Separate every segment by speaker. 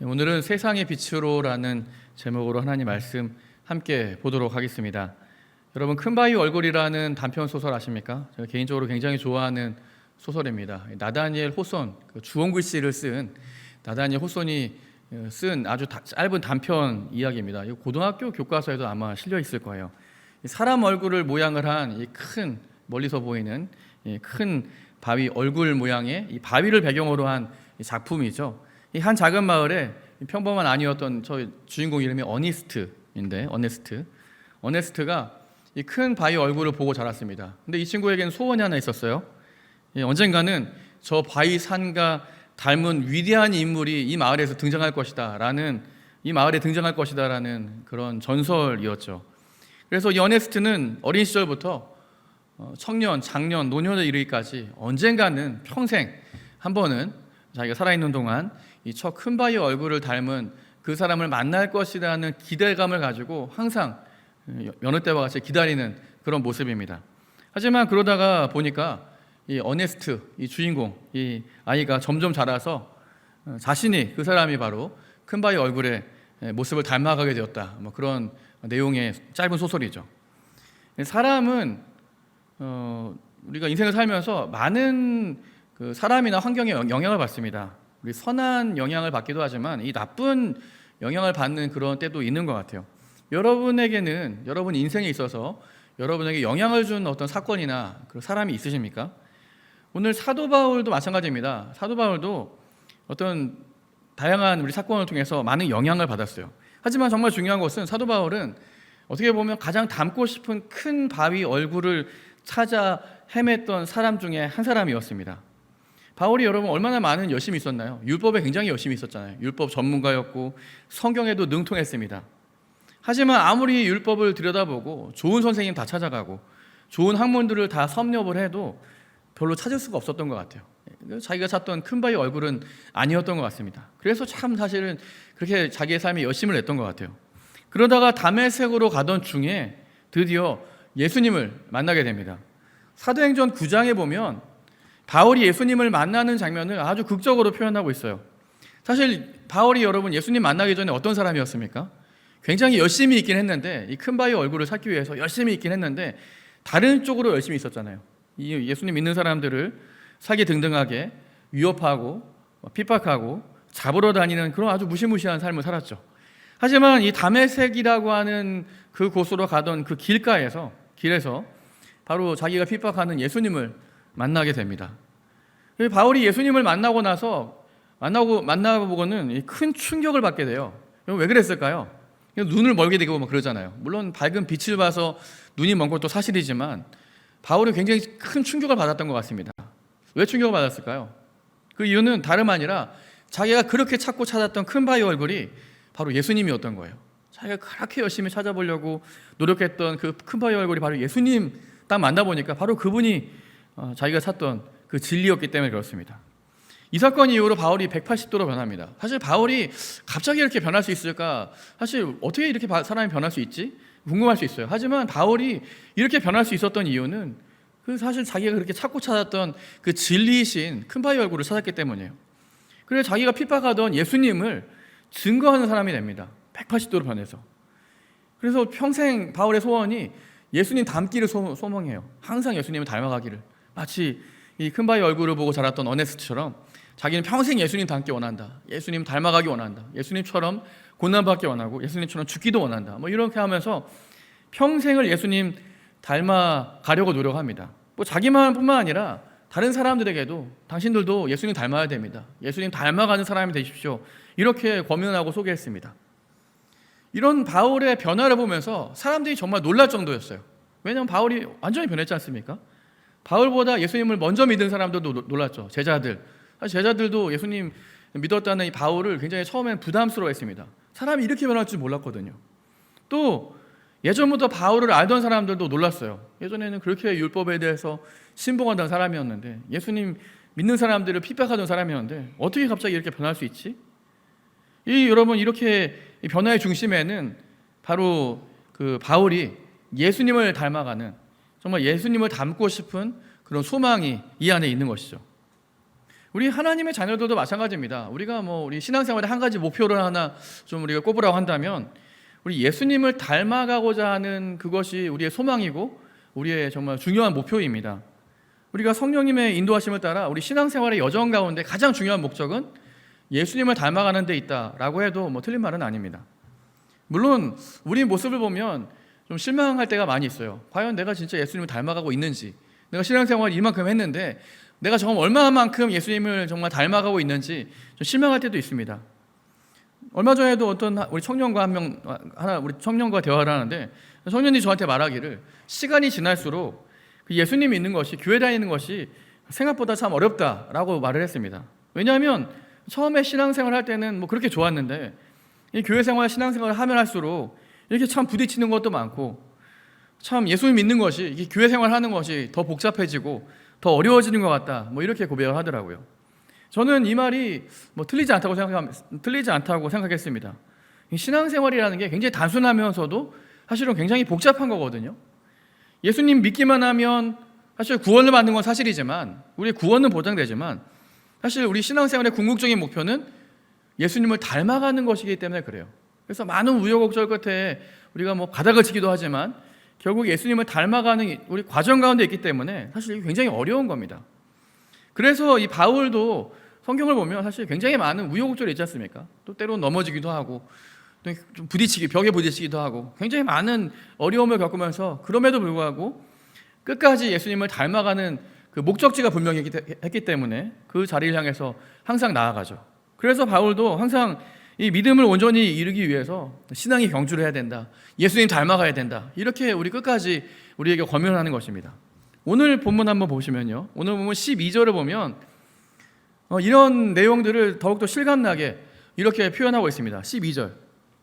Speaker 1: 오늘은 세상의 빛으로라는 제목으로 하나님 말씀 함께 보도록 하겠습니다. 여러분 큰 바위 얼굴이라는 단편 소설 아십니까? 제가 개인적으로 굉장히 좋아하는 소설입니다. 나다니엘 호손 그 주홍글 씨를 쓴 나다니엘 호손이 쓴 아주 다- 짧은 단편 이야기입니다. 이 고등학교 교과서에도 아마 실려 있을 거예요. 이 사람 얼굴을 모양을 한이큰 멀리서 보이는 이큰 바위 얼굴 모양의 이 바위를 배경으로 한이 작품이죠. 이 한 작은 마을에 평범한 아니었던 저 주인공 이름이 어니스트인데 어네스트 어네스트가 이 큰 바위 얼굴을 보고 자랐습니다. 근데 이 친구에게는 소원이 하나 있었어요. 예, 언젠가는 저 바위 산과 닮은 위대한 인물이 이 마을에서 등장할 것이다라는 이 마을에 등장할 것이다라는 그런 전설이었죠. 그래서 이 어네스트는 어린 시절부터 어, 청년, 장년, 노년에 이르기까지 언젠가는 평생 한 번은 자기가 살아있는 동안 이저큰 바위 얼굴을 닮은 그 사람을 만날 것이라는 기대감을 가지고 항상 어, 여느 때와 같이 기다리는 그런 모습입니다. 하지만 그러다가 보니까 이 어네스트, 이 주인공, 이 아이가 점점 자라서 어, 자신이 그 사람이 바로 큰 바위 얼굴의 모습을 닮아가게 되었다. 뭐 그런 내용의 짧은 소설이죠. 사람은 어, 우리가 인생을 살면서 많은 그 사람이나 환경에 영- 영향을 받습니다. 우리 선한 영향을 받기도 하지만 이 나쁜 영향을 받는 그런 때도 있는 것 같아요. 여러분에게는 여러분 인생에 있어서 여러분에게 영향을 준 어떤 사건이나 그런 사람이 있으십니까? 오늘 사도 바울도 마찬가지입니다. 사도 바울도 어떤 다양한 우리 사건을 통해서 많은 영향을 받았어요. 하지만 정말 중요한 것은 사도 바울은 어떻게 보면 가장 닮고 싶은 큰 바위 얼굴을 찾아 헤맸던 사람 중에 한 사람이었습니다. 바울이 여러분 얼마나 많은 열심이 있었나요? 율법에 굉장히 열심히 있었잖아요. 율법 전문가였고 성경에도 능통했습니다. 하지만 아무리 율법을 들여다보고 좋은 선생님 다 찾아가고 좋은 학문들을 다 섭렵을 해도 별로 찾을 수가 없었던 것 같아요. 자기가 찾던 큰 바위 얼굴은 아니었던 것 같습니다. 그래서 참 사실은 그렇게 자기의 삶에 열심을 냈던 것 같아요. 그러다가 담에색으로 가던 중에 드디어 예수님을 만나게 됩니다. 사도행전 9장에 보면 바울이 예수님을 만나는 장면을 아주 극적으로 표현하고 있어요. 사실 바울이 여러분 예수님 만나기 전에 어떤 사람이었습니까? 굉장히 열심히 있긴 했는데 이 큰 바위 얼굴을 찾기 위해서 열심히 있긴 했는데 다른 쪽으로 열심히 있었잖아요. 이 예수님 믿는 사람들을 사기 등등하게 위협하고 핍박하고 잡으러 다니는 그런 아주 무시무시한 삶을 살았죠. 하지만 이 담에색이라고 하는 그 곳으로 가던 그 길가에서 길에서 바로 자기가 핍박하는 예수님을 만나게 됩니다. 이 바울이 예수님을 만나고 나서 만나고 만나보고는 이큰 충격을 받게 돼요. 왜 그랬을까요? 눈을 멀게 되고 막 그러잖아요. 물론 밝은 빛을 봐서 눈이 먼 것도 사실이지만 바울은 굉장히 큰 충격을 받았던 것 같습니다. 왜 충격을 받았을까요? 그 이유는 다름 아니라 자기가 그렇게 찾고 찾았던 큰 바위 얼굴이 바로 예수님이었던 거예요. 자기가 그렇게 열심히 찾아보려고 노력했던 그 큰 바위 얼굴이 바로 예수님 딱 만나보니까 바로 그분이 어, 자기가 찾던 그 진리였기 때문에 그렇습니다. 이 사건 이후로 바울이 180도로 변합니다. 사실 바울이 갑자기 이렇게 변할 수 있을까? 사실 어떻게 이렇게 바- 사람이 변할 수 있지? 궁금할 수 있어요. 하지만 바울이 이렇게 변할 수 있었던 이유는 그 사실 자기가 그렇게 찾고 찾았던 그 진리이신 큰 바위 얼굴을 찾았기 때문이에요. 그래서 자기가 핍박하던 예수님을 증거하는 사람이 됩니다. 180도로 변해서. 그래서 평생 바울의 소원이 예수님 닮기를 소, 소망해요. 항상 예수님을 닮아가기를. 마치 이 큰 바위 얼굴을 보고 자랐던 어네스트처럼 자기는 평생 예수님 닮기 원한다. 예수님 닮아가기 원한다. 예수님처럼 고난받기 원하고 예수님처럼 죽기도 원한다. 뭐 이렇게 하면서 평생을 예수님 닮아가려고 노력합니다. 뭐 자기만뿐만 아니라 다른 사람들에게도 당신들도 예수님 닮아야 됩니다. 예수님 닮아가는 사람이 되십시오. 이렇게 권면하고 소개했습니다. 이런 바울의 변화를 보면서 사람들이 정말 놀랄 정도였어요. 왜냐하면 바울이 완전히 변했지 않습니까? 바울보다 예수님을 먼저 믿은 사람들도 노- 놀랐죠. 제자들. 사실 제자들도 예수님 믿었다는 이 바울을 굉장히 처음엔 부담스러워했습니다. 사람이 이렇게 변할 줄 몰랐거든요. 또 예전부터 바울을 알던 사람들도 놀랐어요. 예전에는 그렇게 율법에 대해서 신봉하던 사람이었는데 예수님 믿는 사람들을 핍박하던 사람이었는데 어떻게 갑자기 이렇게 변할 수 있지? 이 여러분 이렇게 이 변화의 중심에는 바로 그 바울이 예수님을 닮아가는 정말 예수님을 닮고 싶은 그런 소망이 이 안에 있는 것이죠. 우리 하나님의 자녀들도 마찬가지입니다. 우리가 뭐 우리 신앙생활에 한 가지 목표를 하나 좀 우리가 꼽으라고 한다면 우리 예수님을 닮아가고자 하는 그것이 우리의 소망이고 우리의 정말 중요한 목표입니다. 우리가 성령님의 인도하심을 따라 우리 신앙생활의 여정 가운데 가장 중요한 목적은 예수님을 닮아가는 데 있다라고 해도 뭐 틀린 말은 아닙니다. 물론 우리 모습을 보면 좀 실망할 때가 많이 있어요. 과연 내가 진짜 예수님을 닮아가고 있는지, 내가 신앙생활 이만큼 했는데 내가 정말 얼마만큼 예수님을 정말 닮아가고 있는지 좀 실망할 때도 있습니다. 얼마 전에도 어떤 우리 청년과 한 명 하나 우리 청년과 대화를 하는데 청년이 저한테 말하기를 시간이 지날수록 그 예수님이 있는 것이 교회 다니는 것이 생각보다 참 어렵다라고 말을 했습니다. 왜냐하면 처음에 신앙생활 할 때는 뭐 그렇게 좋았는데 이 교회 생활 신앙생활을 하면 할수록 이렇게 참 부딪히는 것도 많고 참 예수님 믿는 것이 이게 교회 생활 하는 것이 더 복잡해지고 더 어려워지는 것 같다. 뭐 이렇게 고백을 하더라고요. 저는 이 말이 뭐 틀리지 않다고 생각 틀리지 않다고 생각했습니다. 이 신앙생활이라는 게 굉장히 단순하면서도 사실은 굉장히 복잡한 거거든요. 예수님 믿기만 하면 사실 구원을 받는 건 사실이지만 우리의 구원은 보장되지만 사실 우리 신앙생활의 궁극적인 목표는 예수님을 닮아가는 것이기 때문에 그래요. 그래서 많은 우여곡절 끝에 우리가 뭐 바닥을 치기도 하지만 결국 예수님을 닮아가는 우리 과정 가운데 있기 때문에 사실 이게 굉장히 어려운 겁니다. 그래서 이 바울도 성경을 보면 사실 굉장히 많은 우여곡절이 있지 않습니까? 또 때로는 넘어지기도 하고 또좀 부딪히기 벽에 부딪히기도 하고 굉장히 많은 어려움을 겪으면서 그럼에도 불구하고 끝까지 예수님을 닮아가는 그 목적지가 분명히 했기 때문에 그 자리를 향해서 항상 나아가죠. 그래서 바울도 항상 이 믿음을 온전히 이루기 위해서 신앙이 경주를 해야 된다. 예수님 닮아가야 된다. 이렇게 우리 끝까지 우리에게 권면하는 것입니다. 오늘 본문 한번 보시면요. 오늘 본문 12절을 보면 어, 이런 내용들을 더욱더 실감나게 이렇게 표현하고 있습니다. 12절.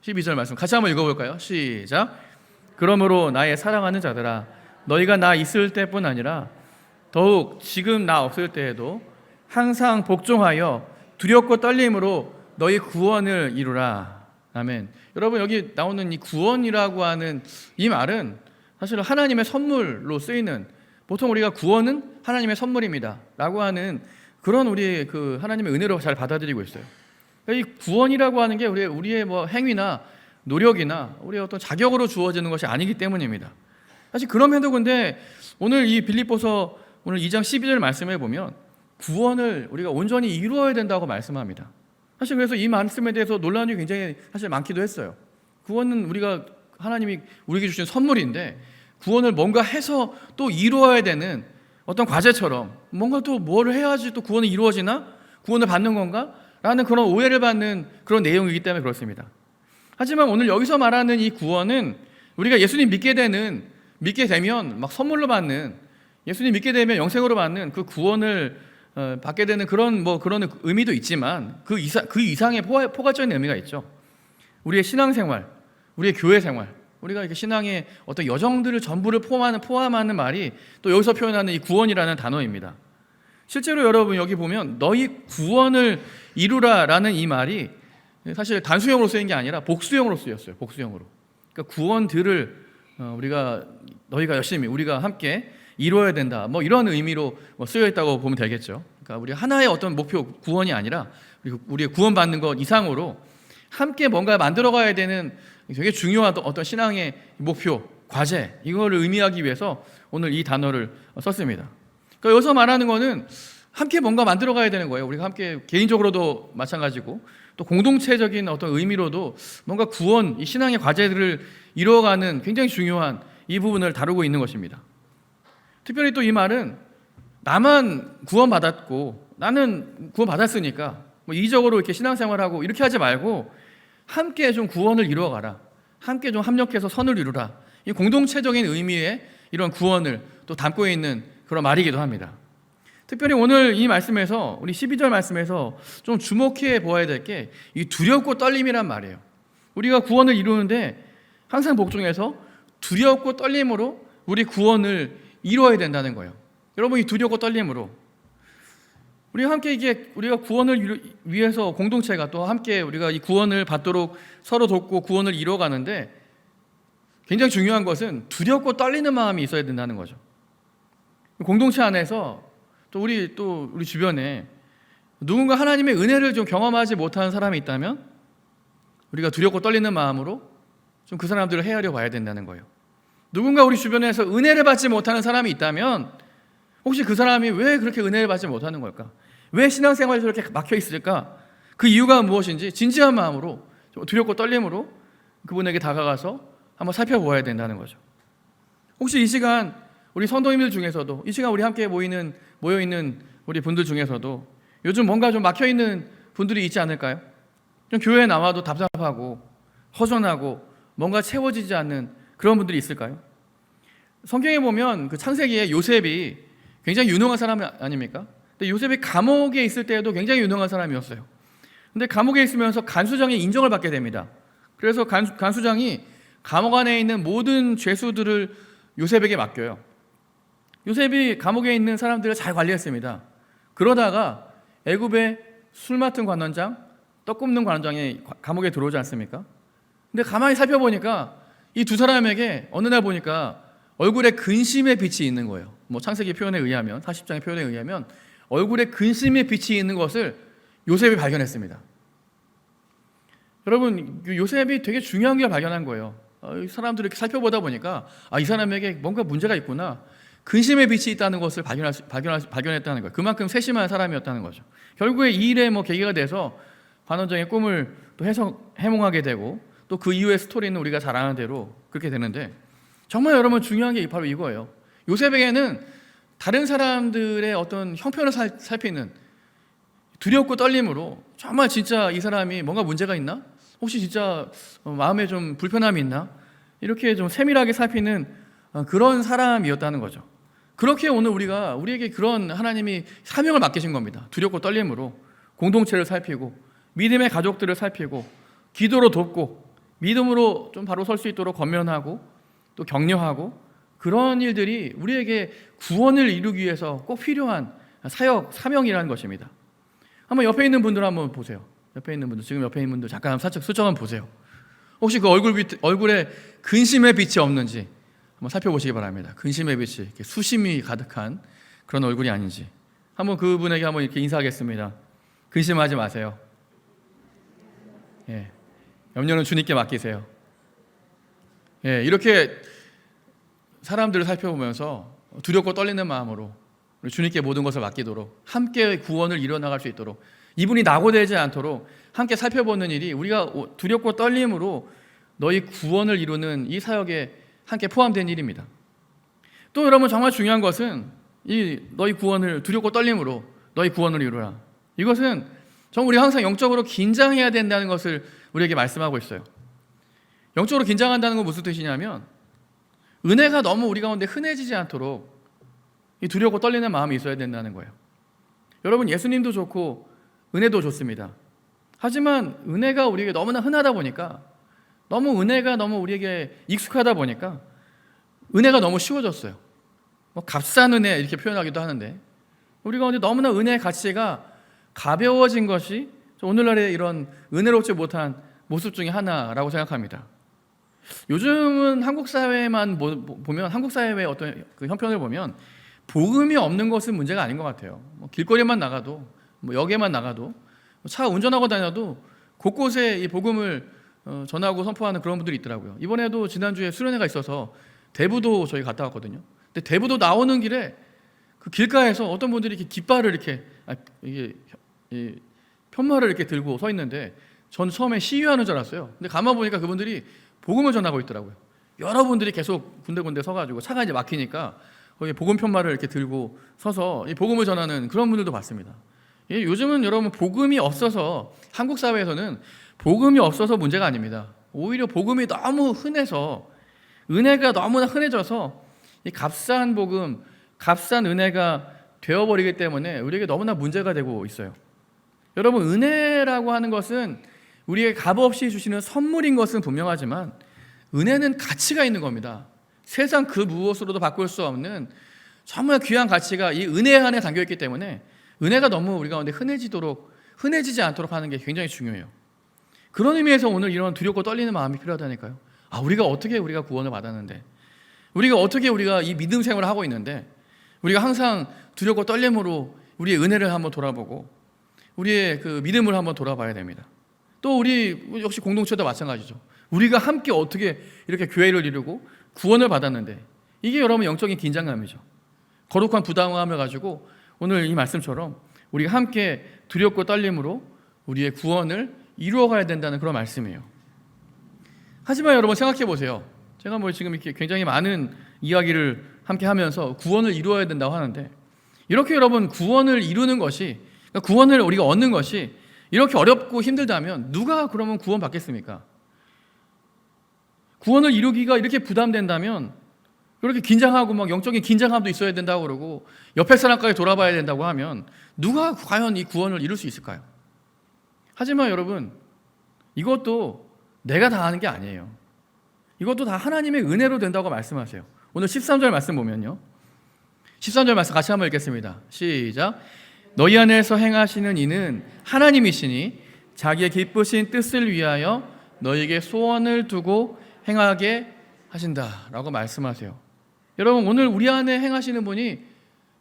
Speaker 1: 12절 말씀 같이 한번 읽어볼까요? 시작. 그러므로 나의 사랑하는 자들아 너희가 나 있을 때뿐 아니라 더욱 지금 나 없을 때에도 항상 복종하여 두렵고 떨림으로 너희 구원을 이루라. 아멘. 여러분 여기 나오는 이 구원이라고 하는 이 말은 사실 하나님의 선물로 쓰이는 보통 우리가 구원은 하나님의 선물입니다라고 하는 그런 우리 그 하나님의 은혜로 잘 받아들이고 있어요. 이 구원이라고 하는 게 우리의 우리의 뭐 행위나 노력이나 우리의 어떤 자격으로 주어지는 것이 아니기 때문입니다. 사실 그럼에도 근데 오늘 이 빌립보서 오늘 2장 12절 말씀에 보면 구원을 우리가 온전히 이루어야 된다고 말씀합니다. 사실 그래서 이 말씀에 대해서 논란이 굉장히 사실 많기도 했어요. 구원은 우리가 하나님이 우리에게 주신 선물인데 구원을 뭔가 해서 또 이루어야 되는 어떤 과제처럼 뭔가 또뭘 해야지 또 구원이 이루어지나 구원을 받는 건가? 라는 그런 오해를 받는 그런 내용이기 때문에 그렇습니다. 하지만 오늘 여기서 말하는 이 구원은 우리가 예수님 믿게 되는 믿게 되면 막 선물로 받는 예수님 믿게 되면 영생으로 받는 그 구원을 어, 받게 되는 그런 뭐 그런 의미도 있지만 그 이상 그 이상의 포괄, 포괄적인 의미가 있죠. 우리의 신앙생활, 우리의 교회 생활, 우리가 이렇게 신앙의 어떤 여정들을 전부를 포함하는 포함하는 말이 또 여기서 표현하는 이 구원이라는 단어입니다. 실제로 여러분 여기 보면 너희 구원을 이루라라는 이 말이 사실 단수형으로 쓰인 게 아니라 복수형으로 쓰였어요. 복수형으로. 그러니까 구원들을 어, 우리가 너희가 열심히 우리가 함께 이루어야 된다. 뭐 이런 의미로 뭐 쓰여 있다고 보면 되겠죠. 그러니까 우리 하나의 어떤 목표 구원이 아니라 우리의 구원받는 것 이상으로 함께 뭔가 만들어가야 되는 되게 중요한 어떤 신앙의 목표, 과제 이거를 의미하기 위해서 오늘 이 단어를 썼습니다. 그러니까 여기서 말하는 거는 함께 뭔가 만들어가야 되는 거예요. 우리가 함께 개인적으로도 마찬가지고 또 공동체적인 어떤 의미로도 뭔가 구원, 이 신앙의 과제들을 이루어가는 굉장히 중요한 이 부분을 다루고 있는 것입니다. 특별히 또 이 말은 나만 구원받았고 나는 구원받았으니까 뭐 이적으로 이렇게 신앙생활하고 이렇게 하지 말고 함께 좀 구원을 이루어가라. 함께 좀 합력해서 선을 이루라. 이 공동체적인 의미의 이런 구원을 또 담고 있는 그런 말이기도 합니다. 특별히 오늘 이 말씀에서 우리 12절 말씀에서 좀 주목해 보아야 될 게 이 두렵고 떨림이란 말이에요. 우리가 구원을 이루는데 항상 복종해서 두렵고 떨림으로 우리 구원을 이루어야 된다는 거예요. 여러분 이 두렵고 떨림으로 우리가 함께 이게 우리가 구원을 위해서 공동체가 또 함께 우리가 이 구원을 받도록 서로 돕고 구원을 이루어가는데 굉장히 중요한 것은 두렵고 떨리는 마음이 있어야 된다는 거죠. 공동체 안에서 또 우리 또 우리 주변에 누군가 하나님의 은혜를 좀 경험하지 못하는 사람이 있다면 우리가 두렵고 떨리는 마음으로 좀 그 사람들을 헤아려 봐야 된다는 거예요. 누군가 우리 주변에서 은혜를 받지 못하는 사람이 있다면 혹시 그 사람이 왜 그렇게 은혜를 받지 못하는 걸까? 왜 신앙생활이 저렇게 막혀 있을까? 그 이유가 무엇인지 진지한 마음으로 좀 두렵고 떨림으로 그분에게 다가가서 한번 살펴보아야 된다는 거죠. 혹시 이 시간 우리 성도님들 중에서도 이 시간 우리 함께 모이는 모여 있는 우리 분들 중에서도 요즘 뭔가 좀 막혀 있는 분들이 있지 않을까요? 좀 교회에 나와도 답답하고 허전하고 뭔가 채워지지 않는 그런 분들이 있을까요? 성경에 보면 그 창세기에 요셉이 굉장히 유능한 사람 아닙니까? 근데 요셉이 감옥에 있을 때에도 굉장히 유능한 사람이었어요. 근데 감옥에 있으면서 간수장의 인정을 받게 됩니다. 그래서 간, 간수장이 감옥 안에 있는 모든 죄수들을 요셉에게 맡겨요. 요셉이 감옥에 있는 사람들을 잘 관리했습니다. 그러다가 애굽의 술 맡은 관원장, 떡 굽는 관원장이 과- 감옥에 들어오지 않습니까? 근데 가만히 살펴보니까 이 두 사람에게 어느 날 보니까 얼굴에 근심의 빛이 있는 거예요. 뭐 창세기 표현에 의하면 40장의 표현에 의하면 얼굴에 근심의 빛이 있는 것을 요셉이 발견했습니다. 여러분 그 요셉이 되게 중요한 걸 발견한 거예요. 어, 이 사람들을 이렇게 살펴보다 보니까 아, 이 사람에게 뭔가 문제가 있구나. 근심의 빛이 있다는 것을 발견할, 수- 발견할, 수- 발견했다는 거예요. 그만큼 세심한 사람이었다는 거죠. 결국에 이 일의 뭐 계기가 돼서 관원장의 꿈을 또 해석 해몽하게 되고 또 그 이후의 스토리는 우리가 잘 아는 대로 그렇게 되는데 정말 여러분 중요한 게 바로 이거예요. 요셉에게는 다른 사람들의 어떤 형편을 살, 살피는 두렵고 떨림으로 정말 진짜 이 사람이 뭔가 문제가 있나? 혹시 진짜 어, 마음에 좀 불편함이 있나? 이렇게 좀 세밀하게 살피는 어, 그런 사람이었다는 거죠. 그렇게 오늘 우리가 우리에게 그런 하나님이 사명을 맡기신 겁니다. 두렵고 떨림으로 공동체를 살피고 믿음의 가족들을 살피고 기도로 돕고 믿음으로 좀 바로 설 수 있도록 권면하고 또 격려하고 그런 일들이 우리에게 구원을 이루기 위해서 꼭 필요한 사역 사명이라는 것입니다. 한번 옆에 있는 분들 한번 보세요. 옆에 있는 분들 지금 옆에 있는 분들 잠깐 살짝 수정 한번 보세요. 혹시 그 얼굴 빛, 얼굴에 근심의 빛이 없는지 한번 살펴보시기 바랍니다. 근심의 빛이 수심이 가득한 그런 얼굴이 아닌지 한번 그분에게 한번 이렇게 인사하겠습니다. 근심하지 마세요. 예, 염려는 주님께 맡기세요. 예, 이렇게 사람들을 살펴보면서 두렵고 떨리는 마음으로 주님께 모든 것을 맡기도록 함께 구원을 이뤄나갈 수 있도록 이분이 낙오되지 않도록 함께 살펴보는 일이 우리가 두렵고 떨림으로 너희 구원을 이루는 이 사역에 함께 포함된 일입니다. 또 여러분 정말 중요한 것은 이 너희 구원을 두렵고 떨림으로 너희 구원을 이루라. 이것은 정말 우리 항상 영적으로 긴장해야 된다는 것을 우리에게 말씀하고 있어요. 영적으로 긴장한다는 건 무슨 뜻이냐면 은혜가 너무 우리 가운데 흔해지지 않도록 이 두렵고 떨리는 마음이 있어야 된다는 거예요. 여러분 예수님도 좋고 은혜도 좋습니다. 하지만 은혜가 우리에게 너무나 흔하다 보니까 너무 은혜가 너무 우리에게 익숙하다 보니까 은혜가 너무 쉬워졌어요. 뭐 값싼 은혜 이렇게 표현하기도 하는데 우리 가운데 너무나 은혜의 가치가 가벼워진 것이 오늘날의 이런 은혜롭지 못한 모습 중에 하나라고 생각합니다. 요즘은 한국 사회만 보면 한국 사회의 어떤 그 형편을 보면 복음이 없는 것은 문제가 아닌 것 같아요. 뭐 길거리만 나가도 뭐 역에만 나가도 차 운전하고 다녀도 곳곳에 이 복음을 어, 전하고 선포하는 그런 분들이 있더라고요. 이번에도 지난주에 수련회가 있어서 대부도 저희 갔다 왔거든요. 근데 대부도 나오는 길에 그 길가에서 어떤 분들이 이렇게 깃발을 이렇게 아, 이게 이 편말을 이렇게 들고 서 있는데 전 처음에 시위하는 줄 알았어요. 근데 가만 보니까 그분들이 복음을 전하고 있더라고요. 여러분들이 계속 군데군데 서가지고 차가 이제 막히니까 거기 복음 편말을 이렇게 들고 서서 이 복음을 전하는 그런 분들도 봤습니다. 예, 요즘은 여러분 복음이 없어서 한국 사회에서는 복음이 없어서 문제가 아닙니다. 오히려 복음이 너무 흔해서 은혜가 너무나 흔해져서 이 값싼 복음, 값싼 은혜가 되어버리기 때문에 우리에게 너무나 문제가 되고 있어요. 여러분 은혜라고 하는 것은 우리에게 값없이 주시는 선물인 것은 분명하지만 은혜는 가치가 있는 겁니다. 세상 그 무엇으로도 바꿀 수 없는 정말 귀한 가치가 이 은혜 안에 담겨 있기 때문에 은혜가 너무 우리 가운데 흔해지도록 흔해지지 않도록 하는 게 굉장히 중요해요. 그런 의미에서 오늘 이런 두렵고 떨리는 마음이 필요하다니까요. 아, 우리가 어떻게 우리가 구원을 받았는데 우리가 어떻게 우리가 이 믿음 생활을 하고 있는데 우리가 항상 두렵고 떨림으로 우리의 은혜를 한번 돌아보고 우리의 그 믿음을 한번 돌아봐야 됩니다. 또 우리 역시 공동체도 마찬가지죠. 우리가 함께 어떻게 이렇게 교회를 이루고 구원을 받았는데 이게 여러분 영적인 긴장감이죠. 거룩한 부담감을 가지고 오늘 이 말씀처럼 우리가 함께 두렵고 떨림으로 우리의 구원을 이루어가야 된다는 그런 말씀이에요. 하지만 여러분 생각해 보세요. 제가 뭐 지금 이렇게 굉장히 많은 이야기를 함께 하면서 구원을 이루어야 된다고 하는데 이렇게 여러분 구원을 이루는 것이 그러니까 구원을 우리가 얻는 것이 이렇게 어렵고 힘들다면 누가 그러면 구원 받겠습니까? 구원을 이루기가 이렇게 부담된다면 그렇게 긴장하고 막 영적인 긴장감도 있어야 된다고 그러고 옆에 사람까지 돌아봐야 된다고 하면 누가 과연 이 구원을 이룰 수 있을까요? 하지만 여러분 이것도 내가 다 하는 게 아니에요. 이것도 다 하나님의 은혜로 된다고 말씀하세요. 오늘 13절 말씀 보면요. 13절 말씀 같이 한번 읽겠습니다. 시작. 너희 안에서 행하시는 이는 하나님이시니 자기의 기쁘신 뜻을 위하여 너희에게 소원을 두고 행하게 하신다라고 말씀하세요. 여러분 오늘 우리 안에 행하시는 분이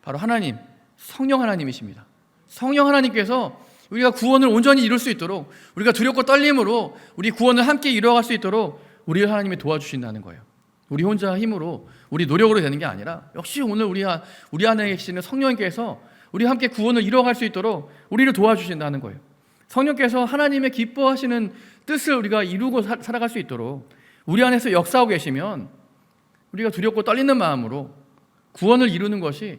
Speaker 1: 바로 하나님, 성령 하나님이십니다. 성령 하나님께서 우리가 구원을 온전히 이룰 수 있도록 우리가 두렵고 떨림으로 우리 구원을 함께 이루어갈 수 있도록 우리 하나님이 도와주신다는 거예요. 우리 혼자 힘으로 우리 노력으로 되는 게 아니라 역시 오늘 우리 안- 우리 안에 계시는 성령께서 우리 함께 구원을 이루어갈 수 있도록 우리를 도와주신다는 거예요. 성령께서 하나님의 기뻐하시는 뜻을 우리가 이루고 사- 살아갈 수 있도록 우리 안에서 역사하고 계시면 우리가 두렵고 떨리는 마음으로 구원을 이루는 것이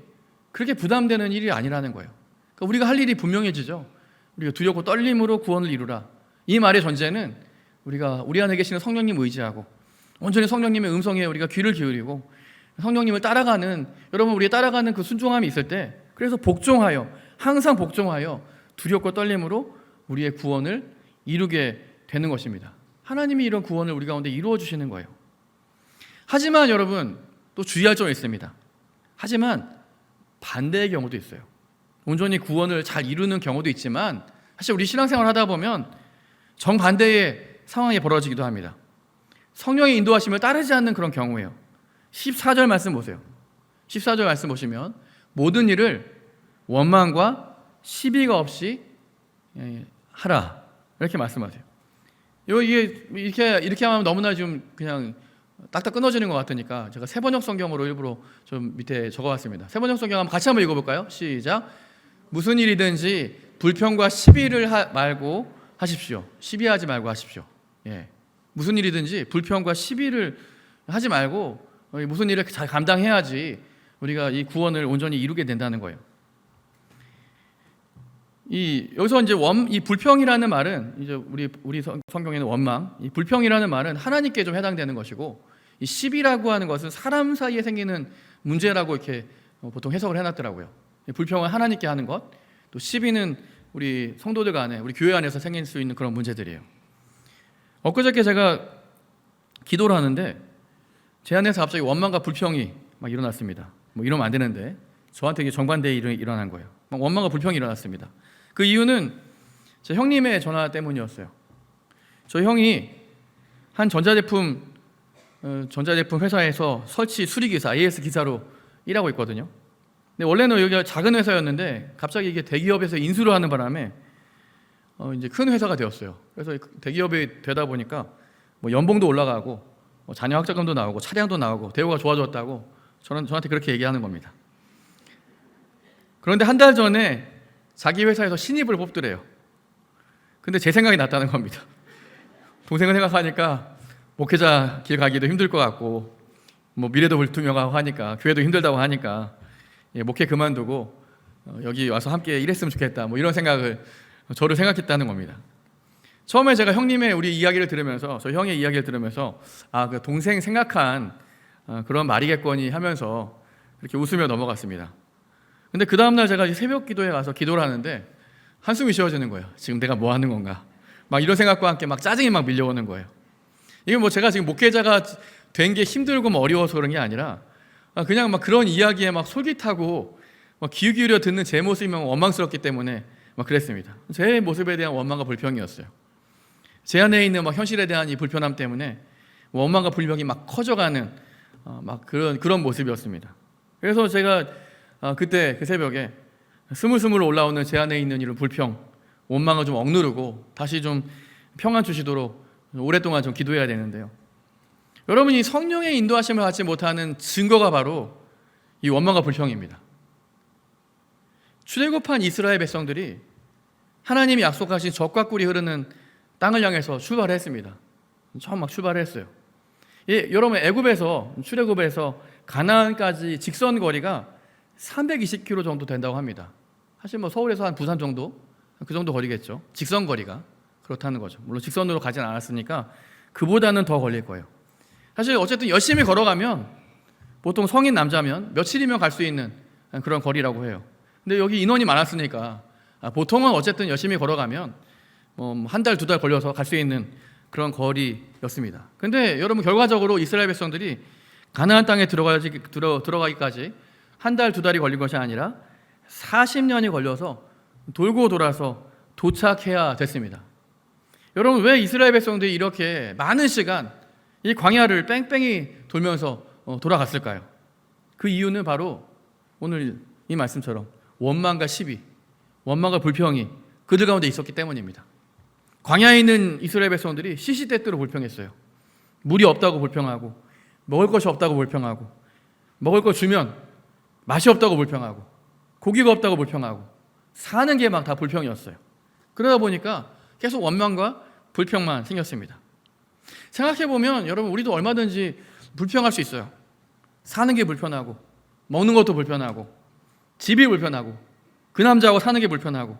Speaker 1: 그렇게 부담되는 일이 아니라는 거예요. 그러니까 우리가 할 일이 분명해지죠. 우리가 두렵고 떨림으로 구원을 이루라. 이 말의 전제는 우리가 우리 안에 계시는 성령님 의지하고 온전히 성령님의 음성에 우리가 귀를 기울이고 성령님을 따라가는 여러분 우리 따라가는 그 순종함이 있을 때 그래서 복종하여 항상 복종하여 두렵고 떨림으로 우리의 구원을 이루게 되는 것입니다. 하나님이 이런 구원을 우리 가운데 이루어 주시는 거예요. 하지만 여러분 또 주의할 점이 있습니다. 하지만 반대의 경우도 있어요. 온전히 구원을 잘 이루는 경우도 있지만 사실 우리 신앙생활 하다 보면 정반대의 상황이 벌어지기도 합니다. 성령의 인도하심을 따르지 않는 그런 경우예요. 14절 말씀 보세요. 14절 말씀 보시면 모든 일을 원망과 시비가 없이 예, 하라 이렇게 말씀하세요. 요 이게 이렇게 이렇게 하면 너무나 좀 그냥 딱딱 끊어지는 것 같으니까 제가 세 번역 성경으로 일부러 좀 밑에 적어왔습니다. 세 번역 성경 한번 같이 한번 읽어볼까요? 시작. 무슨 일이든지 불평과 시비를 하, 말고 하십시오. 시비하지 말고 하십시오. 예. 무슨 일이든지 불평과 시비를 하지 말고 어, 무슨 일을 잘 감당해야지 우리가 이 구원을 온전히 이루게 된다는 거예요. 이 여기서 이제 원 이 불평이라는 말은 이제 우리 우리 성- 성경에는 원망, 이 불평이라는 말은 하나님께 좀 해당되는 것이고 이 시비라고 하는 것은 사람 사이에 생기는 문제라고 이렇게 어, 보통 해석을 해놨더라고요. 이 불평은 하나님께 하는 것, 또 시비는 우리 성도들 간에 우리 교회 안에서 생길 수 있는 그런 문제들이에요. 엊그저께 제가 기도를 하는데 제 안에서 갑자기 원망과 불평이 막 일어났습니다. 뭐 이러면 안 되는데 저한테 이게 정반대의 일이 일어난 거예요. 막 원망과 불평이 일어났습니다. 그 이유는 제 형님의 전화 때문이었어요. 저 형이 한 전자제품 어, 전자제품 회사에서 설치 수리 기사 AS 기사로 일하고 있거든요. 근데 원래는 여기가 작은 회사였는데 갑자기 이게 대기업에서 인수를 하는 바람에 어, 이제 큰 회사가 되었어요. 그래서 대기업이 되다 보니까 뭐 연봉도 올라가고 뭐 자녀 학자금도 나오고 차량도 나오고 대우가 좋아졌다고 저는 저한테 그렇게 얘기하는 겁니다. 그런데 한 달 전에 자기 회사에서 신입을 뽑더래요. 근데 제 생각이 났다는 겁니다. 동생을 생각하니까 목회자 길 가기도 힘들 것 같고 뭐 미래도 불투명하고 하니까 교회도 힘들다고 하니까 예, 목회 그만두고 어, 여기 와서 함께 일했으면 좋겠다 뭐 이런 생각을 저를 생각했다는 겁니다. 처음에 제가 형님의 우리 이야기를 들으면서 저 형의 이야기를 들으면서 아 그 동생 생각한 어, 그런 말이겠거니 하면서 이렇게 웃으며 넘어갔습니다. 근데 그 다음 날 제가 새벽 기도에 가서 기도를 하는데 한숨이 쉬어지는 거예요. 지금 내가 뭐 하는 건가? 막 이런 생각과 함께 막 짜증이 막 밀려오는 거예요. 이게 뭐 제가 지금 목회자가 된 게 힘들고 뭐 어려워서 그런 게 아니라 아, 그냥 막 그런 이야기에 막 솔깃하고 막 귀 기울여 듣는 제 모습이 막 원망스럽기 때문에 막 그랬습니다. 제 모습에 대한 원망과 불평이었어요. 제 안에 있는 막 현실에 대한 이 불편함 때문에 원망과 불평이 막 커져가는 어, 막 그런 그런 모습이었습니다. 그래서 제가 어, 그때 그 새벽에 스물스물 올라오는 제 안에 있는 이런 불평, 원망을 좀 억누르고 다시 좀 평안 주시도록 오랫동안 좀 기도해야 되는데요. 여러분이 성령의 인도하심을 받지 못하는 증거가 바로 이 원망과 불평입니다. 출애굽한 이스라엘 백성들이 하나님이 약속하신 적과 꿀이 흐르는 땅을 향해서 출발했습니다. 처음 막 출발했어요. 예, 여러분 애굽에서 출애굽에서 가나안까지 직선 거리가 320km 정도 된다고 합니다. 사실 뭐 서울에서 한 부산 정도 그 정도 거리겠죠. 직선 거리가 그렇다는 거죠. 물론 직선으로 가진 않았으니까 그보다는 더 걸릴 거예요. 사실 어쨌든 열심히 걸어가면 보통 성인 남자면 며칠이면 갈 수 있는 그런 거리라고 해요. 근데 여기 인원이 많았으니까 아, 보통은 어쨌든 열심히 걸어가면 뭐 한 달 두 달 걸려서 갈 수 있는 그런 거리였습니다. 근데 여러분 결과적으로 이스라엘 백성들이 가나안 땅에 들어가지 들어 들어가기까지 한 달 두 달이 걸린 것이 아니라 40년이 걸려서 돌고 돌아서 도착해야 됐습니다. 여러분 왜 이스라엘 백성들이 이렇게 많은 시간 이 광야를 뺑뺑이 돌면서 어, 돌아갔을까요? 그 이유는 바로 오늘 이 말씀처럼 원망과 시비, 원망과 불평이 그들 가운데 있었기 때문입니다. 광야에 있는 이스라엘 백성들이 시시때때로 불평했어요. 물이 없다고 불평하고 먹을 것이 없다고 불평하고 먹을 거 주면 맛이 없다고 불평하고 고기가 없다고 불평하고 사는 게 막 다 불평이었어요. 그러다 보니까 계속 원망과 불평만 생겼습니다. 생각해 보면 여러분 우리도 얼마든지 불평할 수 있어요. 사는 게 불편하고 먹는 것도 불편하고 집이 불편하고 그 남자하고 사는 게 불편하고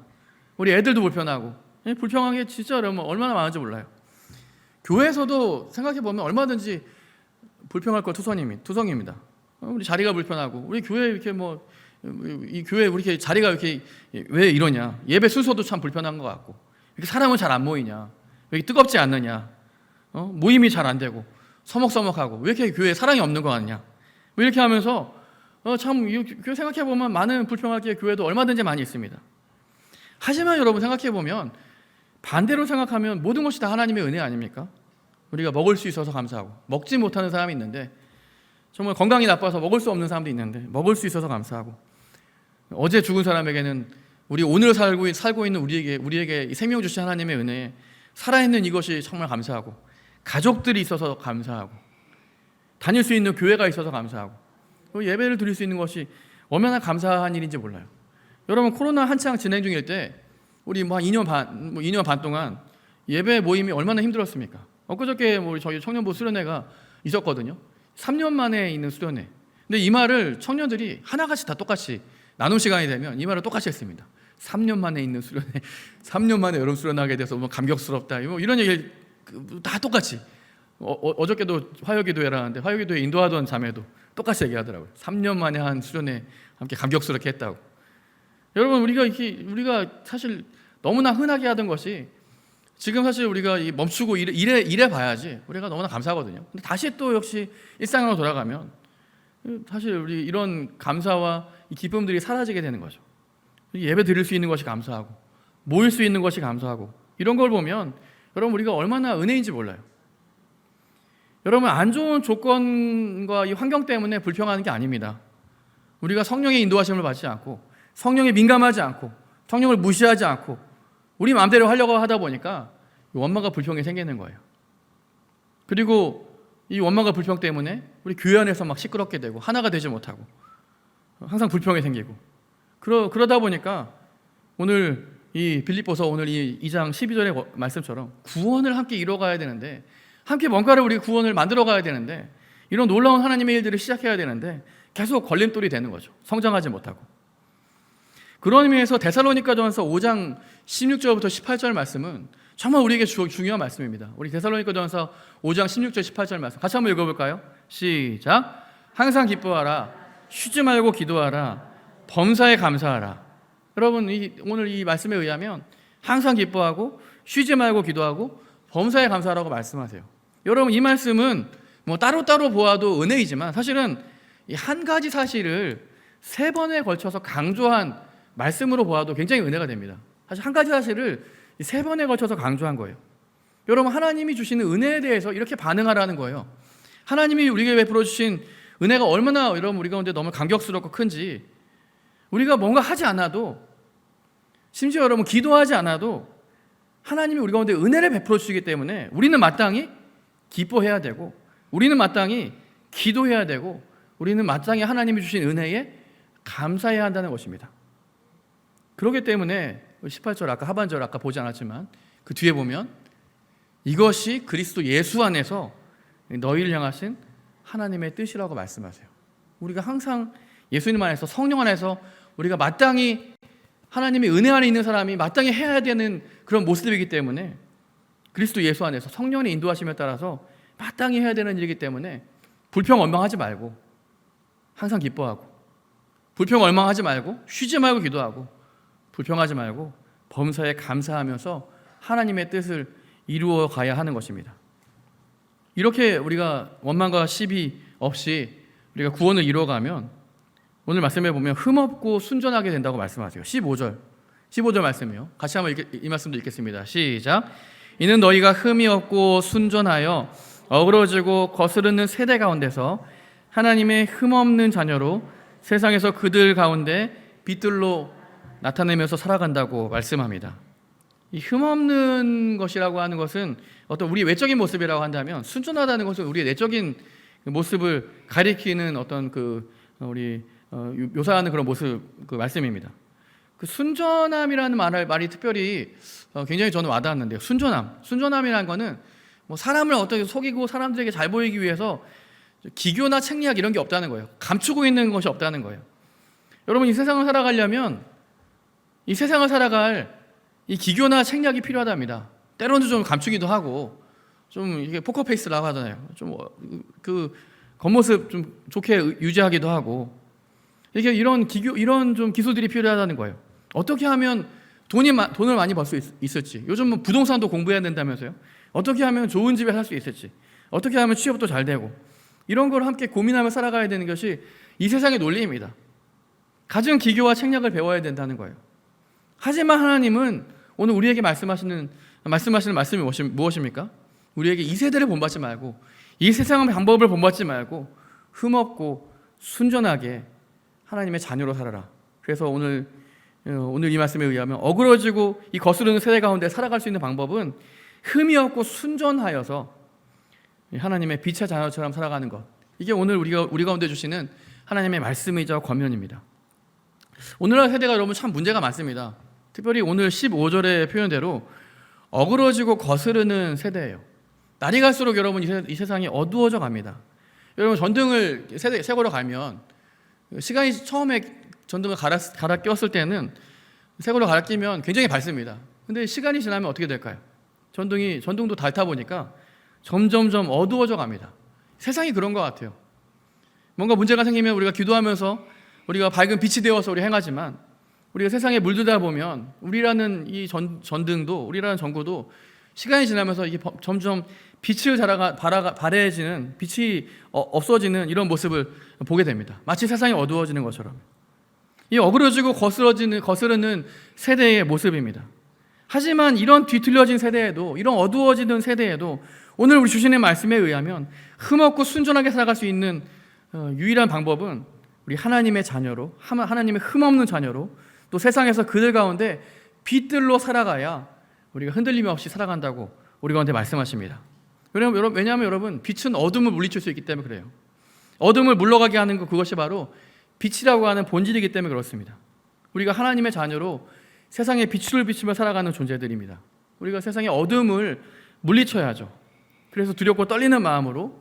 Speaker 1: 우리 애들도 불편하고 예, 불평한 게 진짜 여러분 얼마나 많은지 몰라요. 교회에서도 생각해 보면 얼마든지 불평할 거 투성입니다. 투성입니다. 어, 우리 자리가 불편하고 우리 교회 이렇게 뭐 이 교회 우리 이렇게 자리가 이렇게 왜 이러냐 예배 순서도 참 불편한 것 같고 이렇게 사람은 잘 안 모이냐 여기 뜨겁지 않느냐 어? 모임이 잘 안 되고 서먹서먹하고 왜 이렇게 교회에 사랑이 없는 것 같냐 뭐 이렇게 하면서 어, 참 교회 생각해 보면 많은 불평할 게 교회도 얼마든지 많이 있습니다. 하지만 여러분 생각해 보면 반대로 생각하면 모든 것이 다 하나님의 은혜 아닙니까? 우리가 먹을 수 있어서 감사하고 먹지 못하는 사람이 있는데 정말 건강이 나빠서 먹을 수 없는 사람도 있는데 먹을 수 있어서 감사하고 어제 죽은 사람에게는 우리 오늘 살고, 살고 있는 우리에게 우리에게 생명 주신 하나님의 은혜에 살아있는 이것이 정말 감사하고 가족들이 있어서 감사하고 다닐 수 있는 교회가 있어서 감사하고 예배를 드릴 수 있는 것이 얼마나 감사한 일인지 몰라요. 여러분 코로나 한창 진행 중일 때 우리 뭐 한 2년 반, 뭐 2년 반 동안 예배 모임이 얼마나 힘들었습니까? 엊그저께 뭐 저희 청년부 수련회가 있었거든요. 3년 만에 있는 수련회. 근데 이 말을 청년들이 하나같이 다 똑같이 나눔 시간이 되면 이 말을 똑같이 했습니다. 3년 만에 있는 수련회, 3년 만에 여름 수련하게 돼서 뭐 감격스럽다. 뭐 이런 얘기 다 똑같이. 어, 저께도 화요기도회라는데 화요기도회 인도하던 자매도 똑같이 얘기하더라고요. 3년 만에 한 수련회 함께 감격스럽게 했다고. 여러분 우리가 이렇게 우리가 사실 너무나 흔하게 하던 것이 지금 사실 우리가 멈추고 일해, 일해, 일해 봐야지 우리가 너무나 감사하거든요. 근데 다시 또 역시 일상으로 돌아가면 사실 우리 이런 감사와 이 기쁨들이 사라지게 되는 거죠. 예배 드릴 수 있는 것이 감사하고 모일 수 있는 것이 감사하고 이런 걸 보면 여러분 우리가 얼마나 은혜인지 몰라요. 여러분 안 좋은 조건과 이 환경 때문에 불평하는 게 아닙니다. 우리가 성령의 인도하심을 받지 않고 성령에 민감하지 않고 성령을 무시하지 않고 우리 마음대로 하려고 하다 보니까 원망과 불평이 생기는 거예요. 그리고 이 원망과 불평 때문에 우리 교회 안에서 막 시끄럽게 되고 하나가 되지 못하고 항상 불평이 생기고 그러, 그러다 보니까 오늘 이 빌립보서 오늘 이 2장 12절의 말씀처럼 구원을 함께 이뤄가야 되는데 함께 뭔가를 우리 구원을 만들어 가야 되는데 이런 놀라운 하나님의 일들을 시작해야 되는데 계속 걸림돌이 되는 거죠. 성장하지 못하고. 그런 의미에서 데살로니가전서 5장 16절부터 18절 말씀은 정말 우리에게 주, 중요한 말씀입니다. 우리 데살로니가전서 5장 16절 18절 말씀 같이 한번 읽어볼까요? 시작. 항상 기뻐하라. 쉬지 말고 기도하라. 범사에 감사하라. 여러분 이, 오늘 이 말씀에 의하면 항상 기뻐하고 쉬지 말고 기도하고 범사에 감사하라고 말씀하세요. 여러분 이 말씀은 뭐 따로따로 보아도 은혜이지만 사실은 한 가지 사실을 세 번에 걸쳐서 강조한 말씀으로 보아도 굉장히 은혜가 됩니다. 사실 한 가지 사실을 세 번에 걸쳐서 강조한 거예요. 여러분 하나님이 주시는 은혜에 대해서 이렇게 반응하라는 거예요. 하나님이 우리에게 베풀어 주신 은혜가 얼마나 여러분 우리 가운데 너무 감격스럽고 큰지 우리가 뭔가 하지 않아도 심지어 여러분 기도하지 않아도 하나님이 우리 가운데 은혜를 베풀어 주시기 때문에 우리는 마땅히 기뻐해야 되고 우리는 마땅히 기도해야 되고 우리는 마땅히 하나님이 주신 은혜에 감사해야 한다는 것입니다. 그렇기 때문에 18절 아까 하반절 아까 보지 않았지만 그 뒤에 보면 이것이 그리스도 예수 안에서 너희를 향하신 하나님의 뜻이라고 말씀하세요. 우리가 항상 예수님 안에서 성령 안에서 우리가 마땅히 하나님의 은혜 안에 있는 사람이 마땅히 해야 되는 그런 모습이기 때문에 그리스도 예수 안에서 성령의 인도하심에 따라서 마땅히 해야 되는 일이기 때문에 불평 원망하지 말고 항상 기뻐하고 불평 원망하지 말고 쉬지 말고 기도하고 불평하지 말고 범사에 감사하면서 하나님의 뜻을 이루어 가야 하는 것입니다. 이렇게 우리가 원망과 시비 없이 우리가 구원을 이루어가면 오늘 말씀에 보면 흠없고 순전하게 된다고 말씀하세요. 15절. 15절 말씀이요. 같이 한번 읽, 이 말씀도 읽겠습니다. 시작. 이는 너희가 흠이 없고 순전하여 어그러지고 거스르는 세대 가운데서 하나님의 흠없는 자녀로 세상에서 그들 가운데 빛들로 나타내면서 살아간다고 말씀합니다. 이 흠없는 것이라고 하는 것은 어떤 우리 외적인 모습이라고 한다면 순전하다는 것은 우리의 내적인 모습을 가리키는 어떤 그 우리 어, 묘사하는 그런 모습 그 말씀입니다. 그 순전함이라는 말을 말이 특별히 어, 굉장히 저는 와닿았는데요. 순전함, 순전함이라는 거는 뭐 사람을 어떻게 속이고 사람들에게 잘 보이기 위해서 기교나 책리학 이런 게 없다는 거예요. 감추고 있는 것이 없다는 거예요. 여러분 이 세상을 살아가려면 이 세상을 살아갈 이 기교나 책략이 필요하답니다. 때로는 좀 감추기도 하고 좀 이게 포커페이스라고 하잖아요. 좀 그 겉모습 좀 좋게 유지하기도 하고 이게 이런 기교 이런 좀 기술들이 필요하다는 거예요. 어떻게 하면 돈이 돈을 많이 벌 수 있을지 요즘 뭐 부동산도 공부해야 된다면서요. 어떻게 하면 좋은 집에 살 수 있을지 어떻게 하면 취업도 잘 되고 이런 걸 함께 고민하며 살아가야 되는 것이 이 세상의 논리입니다. 가진 기교와 책략을 배워야 된다는 거예요. 하지만 하나님은 오늘 우리에게 말씀하시는 말씀하시는 말씀이 무엇입니까? 우리에게 이 세대를 본받지 말고 이 세상의 방법을 본받지 말고 흠없고 순전하게 하나님의 자녀로 살아라. 그래서 오늘 어, 오늘 이 말씀에 의하면 어그러지고 이 거스르는 세대 가운데 살아갈 수 있는 방법은 흠이 없고 순전하여서 하나님의 빛의 자녀처럼 살아가는 것. 이게 오늘 우리가 우리 가운데 주시는 하나님의 말씀이자 권면입니다. 오늘날 세대가 여러분 참 문제가 많습니다. 특별히 오늘 15절의 표현대로 어그러지고 거스르는 세대예요. 날이 갈수록 여러분 이, 세상이 어두워져 갑니다. 여러분 전등을 세고로 가면 시간이 처음에 전등을 갈아, 갈아 꼈을 때는 세고로 갈아 끼면 굉장히 밝습니다. 근데 시간이 지나면 어떻게 될까요? 전등이 전등도 닳다 보니까 점점점 어두워져 갑니다. 세상이 그런 것 같아요. 뭔가 문제가 생기면 우리가 기도하면서 우리가 밝은 빛이 되어서 우리 행하지만 우리가 세상에 물들다 보면 우리라는 이 전, 전등도 우리라는 전구도 시간이 지나면서 이게 점점 빛을 자라가 바래지는 빛이 어, 없어지는 이런 모습을 보게 됩니다. 마치 세상이 어두워지는 것처럼 이 어그러지고 거스러지는 거스르는 세대의 모습입니다. 하지만 이런 뒤틀려진 세대에도 이런 어두워지는 세대에도 오늘 우리 주신의 말씀에 의하면 흠없고 순전하게 살아갈 수 있는 어, 유일한 방법은 우리 하나님의 자녀로 하나님의 흠없는 자녀로 또 세상에서 그들 가운데 빛들로 살아가야 우리가 흔들림 없이 살아간다고 우리 가운데 말씀하십니다. 왜냐하면, 왜냐하면 여러분 빛은 어둠을 물리칠 수 있기 때문에 그래요. 어둠을 물러가게 하는 것 그것이 바로 빛이라고 하는 본질이기 때문에 그렇습니다. 우리가 하나님의 자녀로 세상에 빛을 비추며 살아가는 존재들입니다. 우리가 세상의 어둠을 물리쳐야죠. 그래서 두렵고 떨리는 마음으로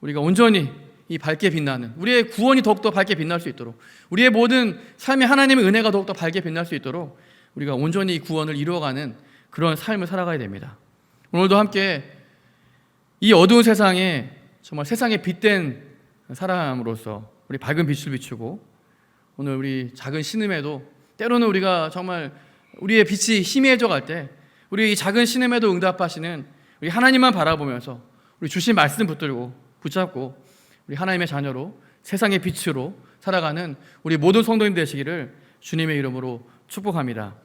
Speaker 1: 우리가 온전히 이 밝게 빛나는 우리의 구원이 더욱더 밝게 빛날 수 있도록 우리의 모든 삶의 하나님의 은혜가 더욱더 밝게 빛날 수 있도록 우리가 온전히 구원을 이루어가는 그런 삶을 살아가야 됩니다. 오늘도 함께 이 어두운 세상에 정말 세상에 빛된 사람으로서 우리 밝은 빛을 비추고 오늘 우리 작은 신음에도 때로는 우리가 정말 우리의 빛이 희미해져 갈 때 우리 이 작은 신음에도 응답하시는 우리 하나님만 바라보면서 우리 주신 말씀 붙들고 붙잡고 우리 하나님의 자녀로 세상의 빛으로 살아가는 우리 모든 성도님 되시기를 주님의 이름으로 축복합니다.